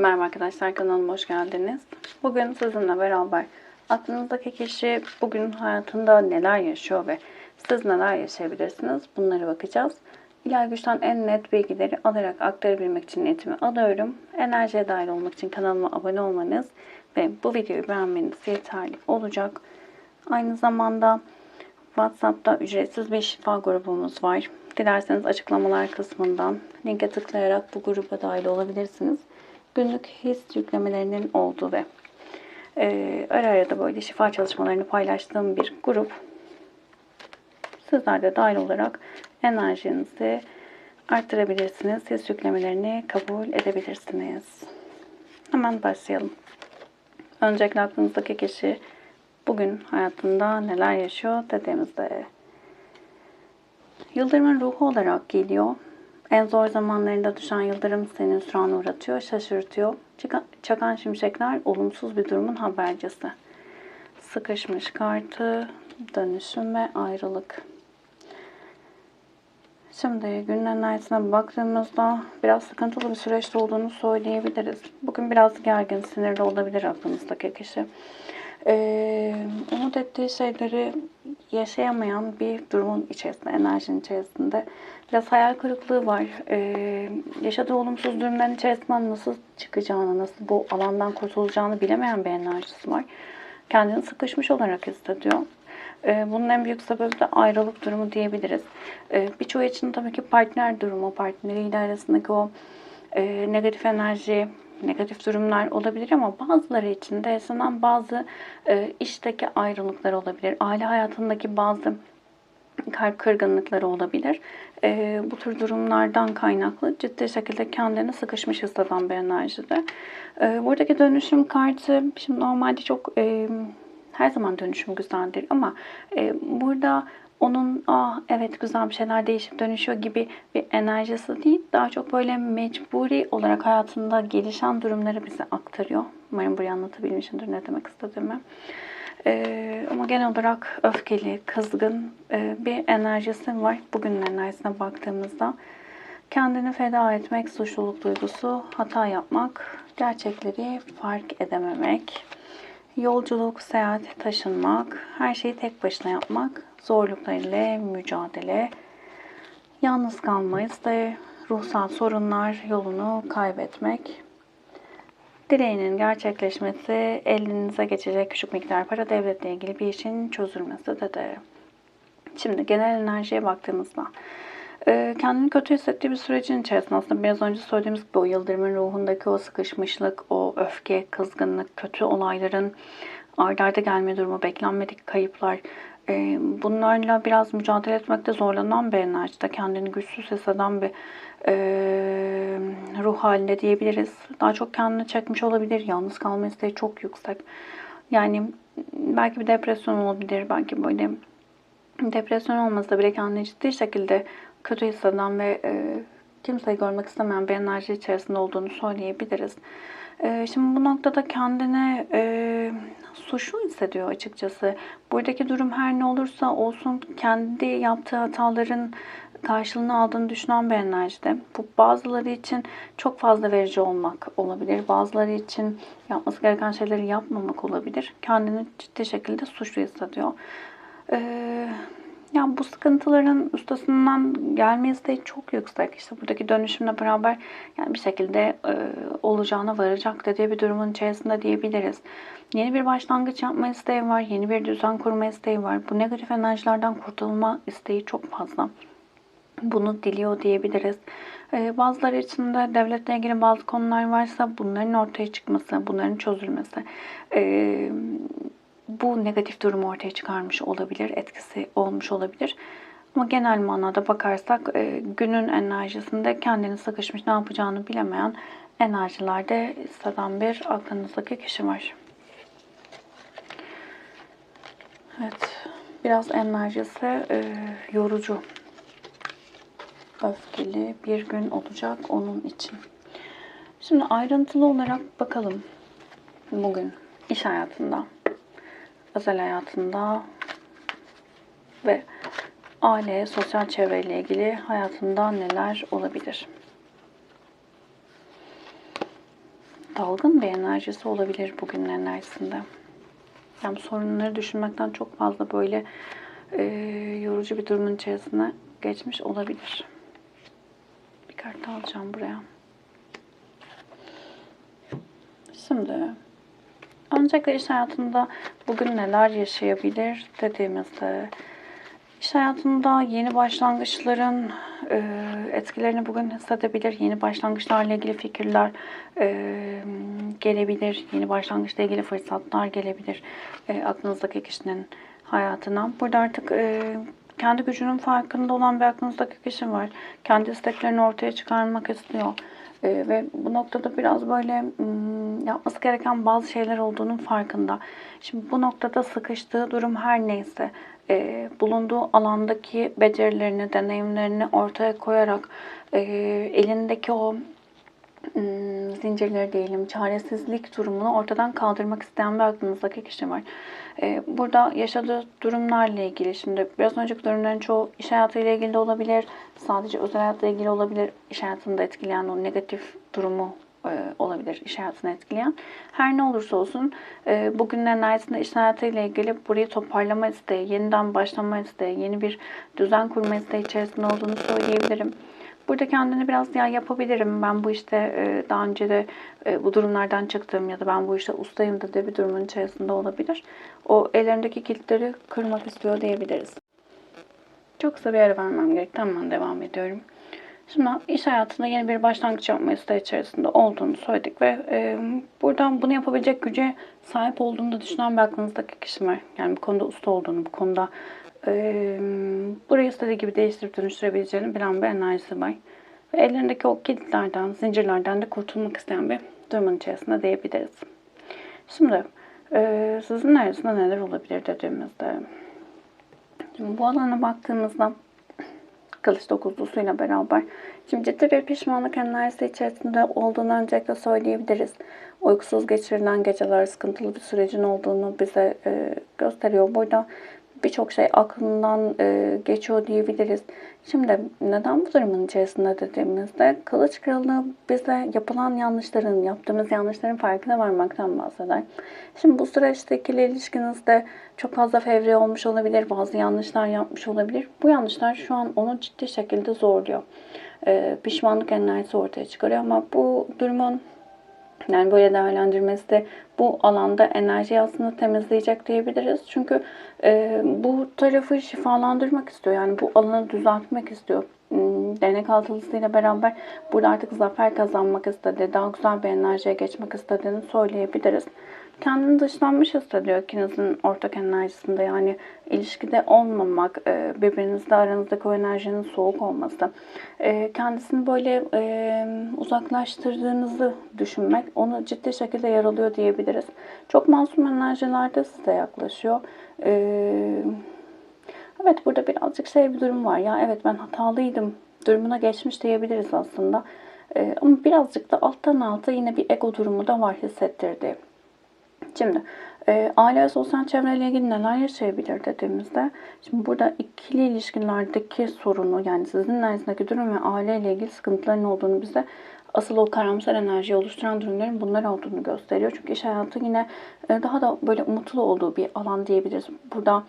Merhaba arkadaşlar kanalıma hoş geldiniz. Bugün sizinle beraber aklınızdaki kişi bugün hayatında neler yaşıyor ve siz neler yaşayabilirsiniz bunlara bakacağız. İlahi güçten en net bilgileri alarak aktarabilmek için niyetimi alıyorum. Enerjiye dahil olmak için kanalıma abone olmanız ve bu videoyu beğenmeniz yeterli olacak. Aynı zamanda WhatsApp'ta ücretsiz bir şifa grubumuz var. Dilerseniz açıklamalar kısmından linke tıklayarak bu gruba dahil olabilirsiniz. Günlük his yüklemelerinin olduğu ve e, ara ara da böyle şifa çalışmalarını paylaştığım bir grup. Sizler de dahil olarak enerjinizi arttırabilirsiniz. His yüklemelerini kabul edebilirsiniz. Hemen başlayalım. Öncelikle aklınızdaki kişi bugün hayatında neler yaşıyor dediğimizde Yıldırımın ruhu olarak geliyor. En zor zamanlarında düşen yıldırım seni hüsrana uğratıyor, şaşırtıyor. Çakan şimşekler olumsuz bir durumun habercisi. Sıkışmış kartı, dönüşüm ve ayrılık. Şimdi günün enerjisine baktığımızda biraz sıkıntılı bir süreçte olduğunu söyleyebiliriz. Bugün biraz gergin, sinirli olabilir aklınızdaki kişi. Ee, umut ettiği şeyleri yaşayamayan bir durumun içerisinde, enerjinin içerisinde. Biraz hayal kırıklığı var. Ee, yaşadığı olumsuz durumların içerisinden nasıl çıkacağını, nasıl bu alandan kurtulacağını bilemeyen bir enerjisi var. Kendini sıkışmış olarak hissediyor. Bunun en büyük sebebi de ayrılık durumu diyebiliriz. Birçoğu için tabii ki partner durumu, partneriyle arasındaki o negatif enerji, negatif durumlar olabilir ama bazıları için de yaşanan bazı e, işteki ayrılıklar olabilir. Aile hayatındaki bazı kalp kırgınlıkları olabilir. E, bu tür durumlardan kaynaklı ciddi şekilde kendini sıkışmış hisseden bir enerjide. E, buradaki dönüşüm kartı şimdi normalde çok e, her zaman dönüşüm güzeldir ama e, burada onun ah evet güzel bir şeyler değişip dönüşüyor gibi bir enerjisi değil. Daha çok böyle mecburi olarak hayatında gelişen durumları bize aktarıyor. Umarım burayı anlatabilmişimdir ne demek istediğimi. Ee, ama genel olarak öfkeli, kızgın e, bir enerjisi var. Bugünün enerjisine baktığımızda. Kendini feda etmek, suçluluk duygusu, hata yapmak, gerçekleri fark edememek, yolculuk, seyahat, taşınmak, her şeyi tek başına yapmak, zorluklarıyla mücadele, yalnız kalmayız da ruhsal sorunlar, yolunu kaybetmek, dileğinin gerçekleşmesi, elinize geçecek küçük miktar para devletle ilgili bir işin çözülmesi de de. Şimdi genel enerjiye baktığımızda e, kendini kötü hissettiği bir sürecin içerisinde aslında biraz önce söylediğimiz gibi o yıldırımın ruhundaki o sıkışmışlık, o öfke, kızgınlık, kötü olayların ardarda arda gelme durumu, beklenmedik kayıplar, e, bunlarla biraz mücadele etmekte zorlanan bir enerjide, kendini güçsüz hisseden bir ruh halinde diyebiliriz. Daha çok kendini çekmiş olabilir, yalnız kalma isteği çok yüksek. Yani belki bir depresyon olabilir, belki böyle depresyon olmasa bile kendini ciddi şekilde kötü hisseden ve kimseyi görmek istemeyen bir enerji içerisinde olduğunu söyleyebiliriz. Şimdi bu noktada kendini e, suçlu hissediyor açıkçası. Buradaki durum her ne olursa olsun kendi yaptığı hataların karşılığını aldığını düşünen bir enerjide. Bu bazıları için çok fazla verici olmak olabilir. Bazıları için yapması gereken şeyleri yapmamak olabilir. Kendini ciddi şekilde suçlu hissediyor. Ee, yani bu sıkıntıların üstesinden gelme isteği çok yüksek. İşte buradaki dönüşümle beraber yani bir şekilde e, olacağına varacak dediği bir durumun içerisinde diyebiliriz. Yeni bir başlangıç yapma isteği var, yeni bir düzen kurma isteği var. Bu negatif enerjilerden kurtulma isteği çok fazla. Bunu diliyor diyebiliriz. Ee, bazıları için de devletle ilgili bazı konular varsa bunların ortaya çıkması, bunların çözülmesi, ee, bu negatif durumu ortaya çıkarmış olabilir, etkisi olmuş olabilir. Ama genel manada bakarsak e, günün enerjisinde kendini sıkışmış, ne yapacağını bilemeyen enerjilerde hisseden bir aklınızdaki kişi var. Evet, biraz enerjisi e, yorucu, öfkeli bir gün olacak onun için. Şimdi ayrıntılı olarak bakalım bugün iş hayatında özel hayatında ve aile, sosyal çevreyle ilgili hayatında neler olabilir? dalgın bir enerjisi olabilir bugünün enerjisinde. Yani sorunları düşünmekten çok fazla böyle e, yorucu bir durumun içerisine geçmiş olabilir. Bir kart alacağım buraya. Şimdi öncelikle iş hayatında bugün neler yaşayabilir dediğimizde iş hayatında yeni başlangıçların e, etkilerini bugün hissedebilir. Yeni başlangıçlarla ilgili fikirler e, gelebilir. Yeni başlangıçla ilgili fırsatlar gelebilir e, aklınızdaki kişinin hayatına. Burada artık e, kendi gücünün farkında olan bir aklınızdaki kişi var. Kendi isteklerini ortaya çıkarmak istiyor. E, ve bu noktada biraz böyle hmm, yapması gereken bazı şeyler olduğunun farkında. Şimdi bu noktada sıkıştığı durum her neyse e, bulunduğu alandaki becerilerini, deneyimlerini ortaya koyarak e, elindeki o zincirleri diyelim, çaresizlik durumunu ortadan kaldırmak isteyen bir aklınızdaki kişi var. Ee, burada yaşadığı durumlarla ilgili, şimdi biraz önceki durumların çoğu iş hayatıyla ilgili de olabilir, sadece özel hayatla ilgili olabilir, iş hayatında etkileyen o negatif durumu e, olabilir iş hayatını etkileyen. Her ne olursa olsun e, bugünün enerjisinde iş hayatıyla ilgili burayı toparlama isteği, yeniden başlama isteği, yeni bir düzen kurma isteği içerisinde olduğunu söyleyebilirim. Burada kendini biraz ya yapabilirim. Ben bu işte e, daha önce de e, bu durumlardan çıktım ya da ben bu işte ustayım da bir durumun içerisinde olabilir. O ellerindeki kilitleri kırmak istiyor diyebiliriz. Çok kısa bir ara vermem gerek. Tamam devam ediyorum. Şimdi iş hayatında yeni bir başlangıç yapma isteği içerisinde olduğunu söyledik ve e, buradan bunu yapabilecek güce sahip olduğunu da düşünen bir aklınızdaki kişi var. Yani bu konuda usta olduğunu, bu konuda e, burayı istediği gibi değiştirip dönüştürebileceğini bilen bir enerjisi var. Ve ellerindeki o kilitlerden, zincirlerden de kurtulmak isteyen bir durumun içerisinde diyebiliriz. Şimdi sizin arasında neler olabilir dediğimizde şimdi bu alana baktığımızda kılıç dokuzlusuyla beraber şimdi ciddi bir pişmanlık enerjisi içerisinde olduğunu öncelikle söyleyebiliriz. Uykusuz geçirilen geceler sıkıntılı bir sürecin olduğunu bize e, gösteriyor. Burada birçok şey aklından e, geçiyor diyebiliriz. Şimdi neden bu durumun içerisinde dediğimizde kılıç kralı bize yapılan yanlışların, yaptığımız yanlışların farkına varmaktan bahseder. Şimdi bu süreçteki ilişkinizde çok fazla fevri olmuş olabilir, bazı yanlışlar yapmış olabilir. Bu yanlışlar şu an onu ciddi şekilde zorluyor. E, pişmanlık enerjisi ortaya çıkarıyor ama bu durumun yani böyle değerlendirmesi de bu alanda enerjiyi aslında temizleyecek diyebiliriz. Çünkü e, bu tarafı şifalandırmak istiyor. Yani bu alanı düzeltmek istiyor. Hmm, Denek altılısıyla beraber burada artık zafer kazanmak istedi. Daha güzel bir enerjiye geçmek istediğini söyleyebiliriz kendini dışlanmış hissediyor ikinizin ortak enerjisinde. Yani ilişkide olmamak, e, birbirinizle aranızdaki o enerjinin soğuk olması, e, kendisini böyle e, uzaklaştırdığınızı düşünmek onu ciddi şekilde yaralıyor diyebiliriz. Çok masum enerjilerde size yaklaşıyor. Evet burada birazcık şey bir durum var. Ya evet ben hatalıydım durumuna geçmiş diyebiliriz aslında. Ama birazcık da alttan alta yine bir ego durumu da var hissettirdiği. Şimdi e, aile ve sosyal çevreyle ilgili neler yaşayabilir dediğimizde şimdi burada ikili ilişkilerdeki sorunu yani sizin arasındaki durum ve aileyle ilgili sıkıntıların olduğunu bize asıl o karamsar enerjiyi oluşturan durumların bunlar olduğunu gösteriyor. Çünkü iş hayatı yine e, daha da böyle umutlu olduğu bir alan diyebiliriz. Burada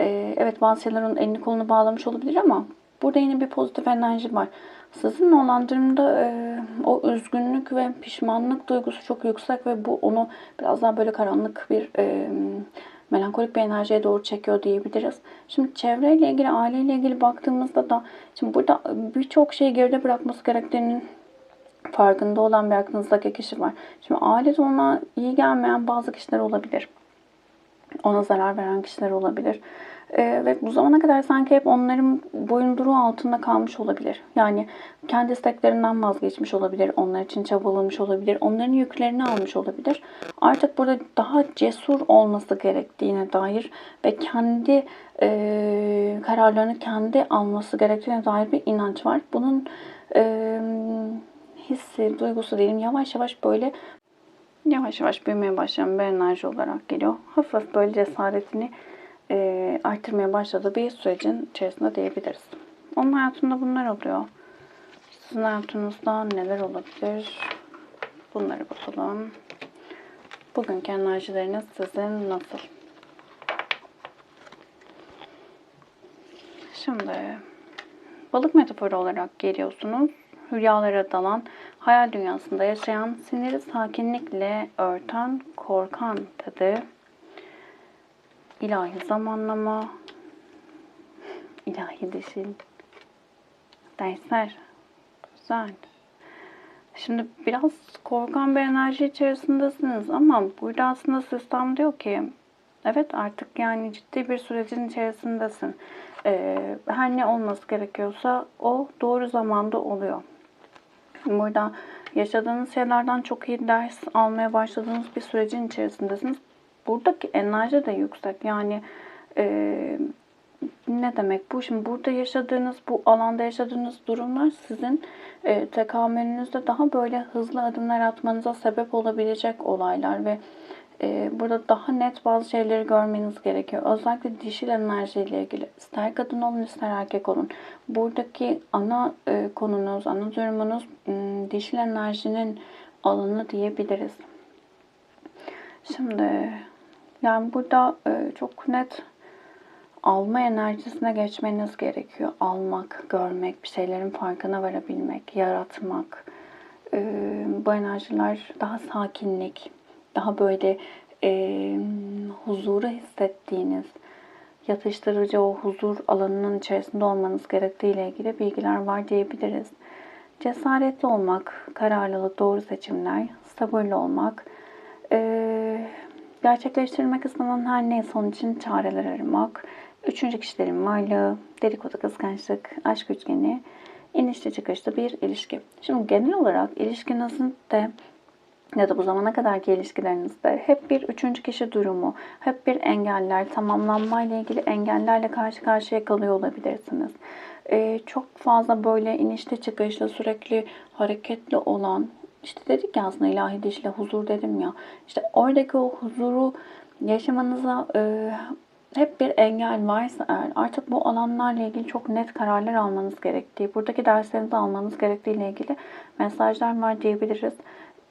e, evet bazı şeyler onun elini kolunu bağlamış olabilir ama burada yine bir pozitif enerji var. Sizinle olan durumda e, o üzgünlük ve pişmanlık duygusu çok yüksek ve bu onu biraz daha böyle karanlık bir e, melankolik bir enerjiye doğru çekiyor diyebiliriz. Şimdi çevreyle ilgili, aileyle ilgili baktığımızda da şimdi burada birçok şeyi geride bırakması gerektiğinin farkında olan bir aklınızdaki kişi var. Şimdi ailede ona iyi gelmeyen bazı kişiler olabilir. Ona zarar veren kişiler olabilir. E, ve bu zamana kadar sanki hep onların boyunduruğu altında kalmış olabilir. Yani kendi isteklerinden vazgeçmiş olabilir, onlar için çabalamış olabilir, onların yüklerini almış olabilir. Artık burada daha cesur olması gerektiğine dair ve kendi e, kararlarını kendi alması gerektiğine dair bir inanç var. Bunun e, hissi, duygusu diyelim yavaş yavaş böyle yavaş yavaş büyümeye başlayan bir enerji olarak geliyor. Hafif böyle cesaretini e, arttırmaya başladığı bir sürecin içerisinde diyebiliriz. Onun hayatında bunlar oluyor. Sizin hayatınızda neler olabilir? Bunları bakalım. Bugünkü enerjileriniz sizin nasıl? Şimdi balık metaforu olarak geliyorsunuz. Rüyalara dalan, hayal dünyasında yaşayan, siniri sakinlikle örten, korkan dedi. İlahi zamanlama, ilahi dişil, dersler, güzel. Şimdi biraz korkan bir enerji içerisindesiniz ama burada aslında sistem diyor ki evet artık yani ciddi bir sürecin içerisindesin. Ee, her ne olması gerekiyorsa o doğru zamanda oluyor. Burada yaşadığınız şeylerden çok iyi ders almaya başladığınız bir sürecin içerisindesiniz. Buradaki enerji de yüksek. Yani e, ne demek bu? Şimdi burada yaşadığınız, bu alanda yaşadığınız durumlar sizin e, tekamülünüzde daha böyle hızlı adımlar atmanıza sebep olabilecek olaylar ve e, burada daha net bazı şeyleri görmeniz gerekiyor. Özellikle dişil enerjiyle ilgili. ister kadın olun ister erkek olun. Buradaki ana e, konunuz, ana durumunuz m, dişil enerjinin alanı diyebiliriz. Şimdi yani burada e, çok net alma enerjisine geçmeniz gerekiyor. Almak, görmek, bir şeylerin farkına varabilmek, yaratmak. Ee, bu enerjiler daha sakinlik, daha böyle e, huzuru hissettiğiniz, yatıştırıcı o huzur alanının içerisinde olmanız gerektiği ile ilgili bilgiler var diyebiliriz. Cesaretli olmak, kararlılık, doğru seçimler, sabırlı olmak, e, gerçekleştirmek istenen her neyse onun için çareler aramak, Üçüncü kişilerin varlığı, dedikodu, kıskançlık, aşk üçgeni, inişli çıkışlı bir ilişki. Şimdi genel olarak ilişkinizin de ya da bu zamana kadarki ilişkilerinizde hep bir üçüncü kişi durumu, hep bir engeller, tamamlanmayla ilgili engellerle karşı karşıya kalıyor olabilirsiniz. Ee, çok fazla böyle inişte çıkışlı, sürekli hareketli olan, işte dedik ya aslında ilahi dişle huzur dedim ya. İşte oradaki o huzuru yaşamanıza e, hep bir engel varsa eğer artık bu alanlarla ilgili çok net kararlar almanız gerektiği, buradaki derslerinizi almanız gerektiği ile ilgili mesajlar var diyebiliriz.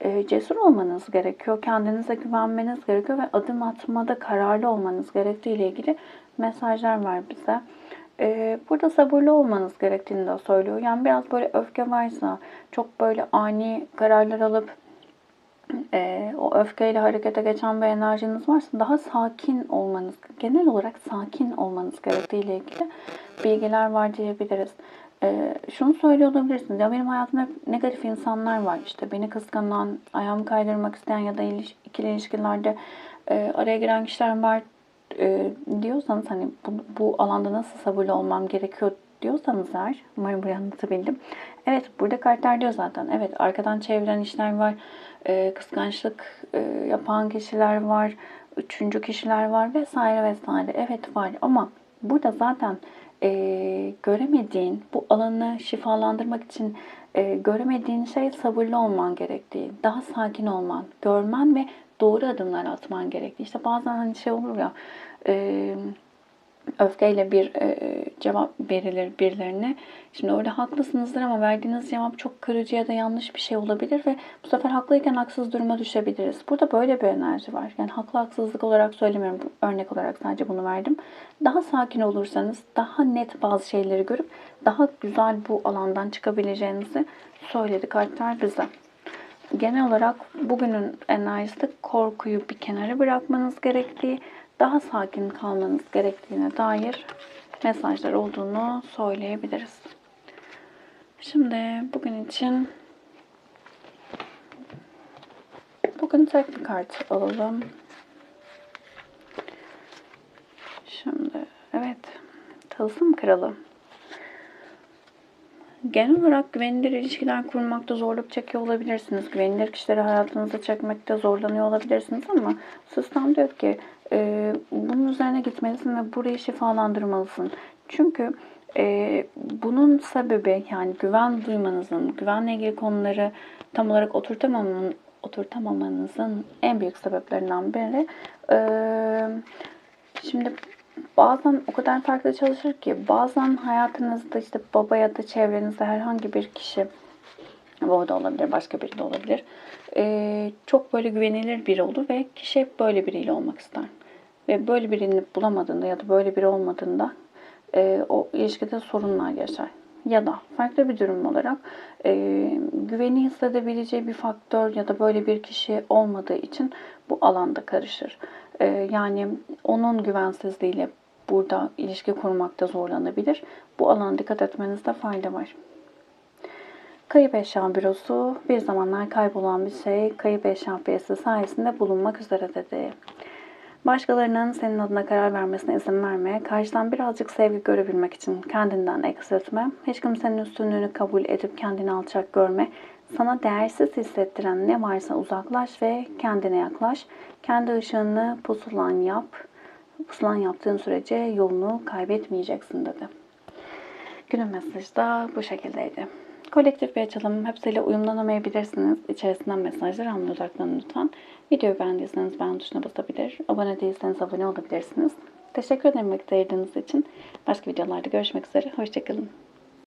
E, cesur olmanız gerekiyor, kendinize güvenmeniz gerekiyor ve adım atmada kararlı olmanız gerektiği ile ilgili mesajlar var bize. E, burada sabırlı olmanız gerektiğini de söylüyor. Yani biraz böyle öfke varsa, çok böyle ani kararlar alıp e, o öfkeyle harekete geçen bir enerjiniz varsa daha sakin olmanız, genel olarak sakin olmanız gerektiği ile ilgili bilgiler var diyebiliriz. E, şunu söylüyor olabilirsiniz. Ya benim hayatımda hep negatif insanlar var. İşte beni kıskanan, ayağımı kaydırmak isteyen ya da iliş, ikili ilişkilerde e, araya giren kişiler var e, diyorsanız hani bu, bu alanda nasıl sabırlı olmam gerekiyor diyorsanız eğer, umarım burayı anlatabildim. Evet, burada kartlar diyor zaten. Evet, arkadan çeviren işler var e, kıskançlık e, yapan kişiler var, üçüncü kişiler var vesaire vesaire. Evet var ama burada zaten e, göremediğin, bu alanı şifalandırmak için e, göremediğin şey sabırlı olman gerektiği, daha sakin olman, görmen ve doğru adımlar atman gerektiği. İşte bazen hani şey olur ya, e, öfkeyle bir e, cevap verilir birilerine. Şimdi orada haklısınızdır ama verdiğiniz cevap çok kırıcı ya da yanlış bir şey olabilir ve bu sefer haklıyken haksız duruma düşebiliriz. Burada böyle bir enerji var. Yani haklı haksızlık olarak söylemiyorum. Örnek olarak sadece bunu verdim. Daha sakin olursanız daha net bazı şeyleri görüp daha güzel bu alandan çıkabileceğinizi söyledi kartlar bize. Genel olarak bugünün enerjisi korkuyu bir kenara bırakmanız gerektiği, daha sakin kalmanız gerektiğine dair mesajlar olduğunu söyleyebiliriz. Şimdi bugün için bugün tek bir kart alalım. Şimdi evet tılsım kralı. Genel olarak güvenilir ilişkiler kurmakta zorluk çekiyor olabilirsiniz. Güvenilir kişileri hayatınıza çekmekte zorlanıyor olabilirsiniz ama sistem diyor ki e, bunun üzerine gitmelisin ve burayı şifalandırmalısın. Çünkü e, bunun sebebi yani güven duymanızın, güvenle ilgili konuları tam olarak oturtamamanın, oturtamamanızın en büyük sebeplerinden biri. E, şimdi bazen o kadar farklı çalışır ki bazen hayatınızda işte baba ya da çevrenizde herhangi bir kişi Bu da olabilir, başka biri de olabilir. Ee, çok böyle güvenilir biri olur ve kişi hep böyle biriyle olmak ister. Ve böyle birini bulamadığında ya da böyle biri olmadığında e, o ilişkide sorunlar yaşar. Ya da farklı bir durum olarak e, güveni hissedebileceği bir faktör ya da böyle bir kişi olmadığı için bu alanda karışır. E, yani onun güvensizliğiyle burada ilişki kurmakta zorlanabilir. Bu alana dikkat etmenizde fayda var. Kayıp eşya bürosu bir zamanlar kaybolan bir şey kayıp eşya piyasası sayesinde bulunmak üzere dedi. Başkalarının senin adına karar vermesine izin verme, karşıdan birazcık sevgi görebilmek için kendinden eksiltme, hiç kimsenin üstünlüğünü kabul edip kendini alçak görme, sana değersiz hissettiren ne varsa uzaklaş ve kendine yaklaş, kendi ışığını pusulan yap, pusulan yaptığın sürece yolunu kaybetmeyeceksin dedi. Günün mesajı da bu şekildeydi. Kolektif bir açılım. Hepsiyle uyumlanamayabilirsiniz. İçerisinden mesajlar almaya odaklanın lütfen. Videoyu beğendiyseniz beğen tuşuna basabilir. Abone değilseniz abone olabilirsiniz. Teşekkür ederim vakit için. Başka videolarda görüşmek üzere. Hoşçakalın.